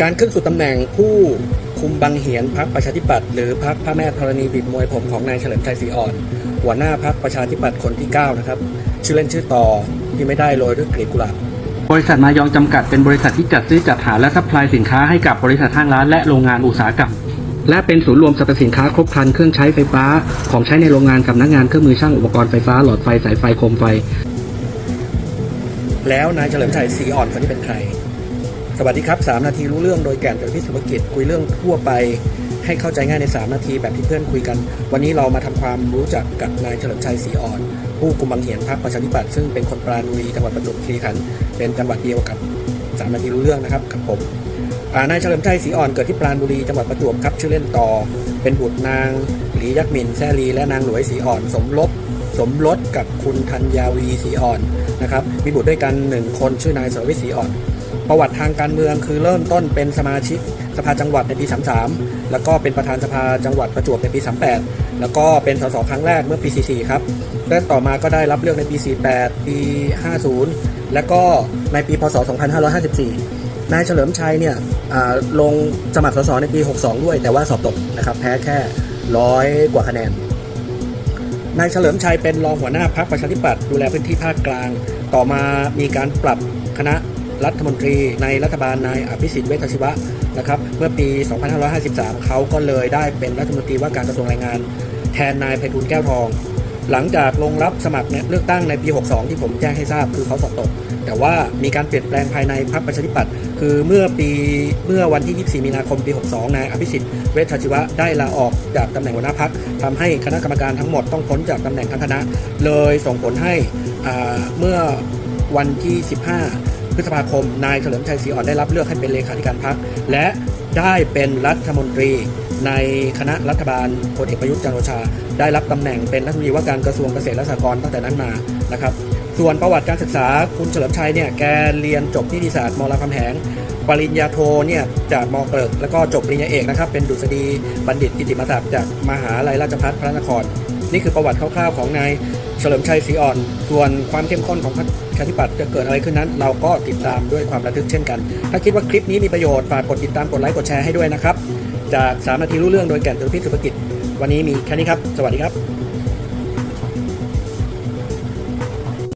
การขึ้นสู่ตำแหน่งผู้คุมบังเหียนพักประชาธิปัตย์หรือพักพระแม่ธรณีบิดมวยผมของนายเฉลิมชัยศรีอ่อน หัวหน้าพักประชาธิปัตย์คนที่ 9 นะครับ ชื่อเล่นชื่อต่อที่ไม่ได้โรยด้วยกลีบกุหลาบบริษัทมายองจำกัดเป็นบริษัทที่จัดซื้อจัดหาและซัพพลายสินค้าให้กับบริษัทห้างร้านและโรงงานอุตสาหกรรม และเป็นศูนย์รวมสรรพสินค้าครบครันเครื่องใช้ไฟฟ้าของใช้ในโรงงานสำนักงานเครื่องมือช่างอุปกรณ์ไฟฟ้าหลอดไฟสายไฟโคมไฟ แล้วนายเฉลิมชัยศรีอ่อนคนนี้เป็นใคร สวัสดีครับ 3 นาทีรู้เรื่องโดยแก่นจากพิสุภกิจคุยเรื่องทั่วไป ให้เข้าใจง่ายใน 3 นาทีแบบที่เพื่อนคุยกัน วันนี้เรามาทำความรู้จักกับนายเฉลิมชัยศรีอ่อน ผู้กุมบังเหียนพรรคประชาธิปัตย์ซึ่งเป็นคนปราณบุรีจังหวัดประจวบคีรีขันธ์เป็นจังหวัดเดียวกับ 3 นาทีรู้เรื่องนะครับกับผมนายเฉลิมชัยศรีอ่อนเกิดที่ปราณบุรีจังหวัดประจวบครับชื่อเล่นต่อ เป็นบุตรนางหลียักษ์มินแซลีและนางหลวยศรีอ่อน สมรบสมรสกับคุณธัญญาวีศรีอ่อนนะครับมีบุตรด้วยกันหนึ่งคนชื่อนายสรวิศรีอ่อน ประวัติทางการเมืองคือเริ่มต้นเป็นสมาชิกสภาจังหวัดในปี 33 แล้วก็เป็นประธานสภาจังหวัดประจวบในปี 38 แล้วก็เป็นสสครั้งแรกเมื่อปี 44 ครับและต่อมาก็ได้รับเลือกในปี 48 ปี 50 แล้วก็ในปี พศ 2554 นายเฉลิมชัยเนี่ยลงสมัครสสในปี 62 ด้วย แต่ว่าสอบตกนะครับแพ้แค่ร้อยกว่าคะแนนนายเฉลิมชัยเป็นรองหัวหน้าพักประชาธิปัตย์ดูแลพื้นที่ภาคกลาง ต่อมามีการปรับคณะ รัฐมนตรีในรัฐบาลนายอภิสิทธิ์เวชชีวะนะครับเมื่อปี 2553 เขาก็เลยได้เป็นรัฐมนตรีว่าการกระทรวงแรงงาน แทนนายไพฑูรย์แก้วทอง หลังจากลงรับสมัครเลือกตั้งในปี 62 ที่ผมแจ้งให้ทราบคือเขาสอบตก แต่ว่ามีการเปลี่ยนแปลงภายในพรรคประชาธิปัตย์คือเมื่อปีเมื่อวันที่ 24 มีนาคมปี 62 นายอภิสิทธิ์เวชชีวะได้ลาออกจากตำแหน่งหัวหน้าพรรคทำให้คณะกรรมการทั้งหมดต้องพ้นจากตำแหน่งทั้งคณะ เลยส่งผลให้เมื่อวันที่ 15 พฤษภาคม นายเฉลิมชัยศรีอ่อนได้รับเลือกให้เป็นเลขาธิการพรรคและได้เป็นรัฐมนตรี ในคณะรัฐบาลพลเอกประยุทธ์จันทร์โอชา ได้รับตำแหน่งเป็นรัฐมนตรีว่าการกระทรวงเกษตรและสหกรณ์ตั้งแต่นั้นมานะครับ ส่วนประวัติการศึกษาคุณเฉลิมชัยเนี่ยแกเรียนจบนิติศาสตร์มรามคำแหงปริญญาโทเนี่ยจากมเกริกแล้วก็จบปริญญาเอกนะครับเป็นดุษฎีบัณฑิตกิติมศักดิ์จากมหาลัยราชภัฏพระนคร นี่คือประวัติคร่าวๆของนายเฉลิมชัยศรีอ่อน ส่วนความเข้มข้นของพรรคประชาธิปัตย์จะเกิดอะไรขึ้นนั้น เราก็ติดตามด้วยความระทึกเช่นกัน ถ้าคิดว่าคลิปนี้มีประโยชน์ฝากกดติดตามกดไลค์กดแชร์ให้ด้วยนะครับ จาก3นาทีรู้เรื่องโดยแก่นตุลพิษสุภกิจ วันนี้มีแค่นี้ครับ สวัสดีครับ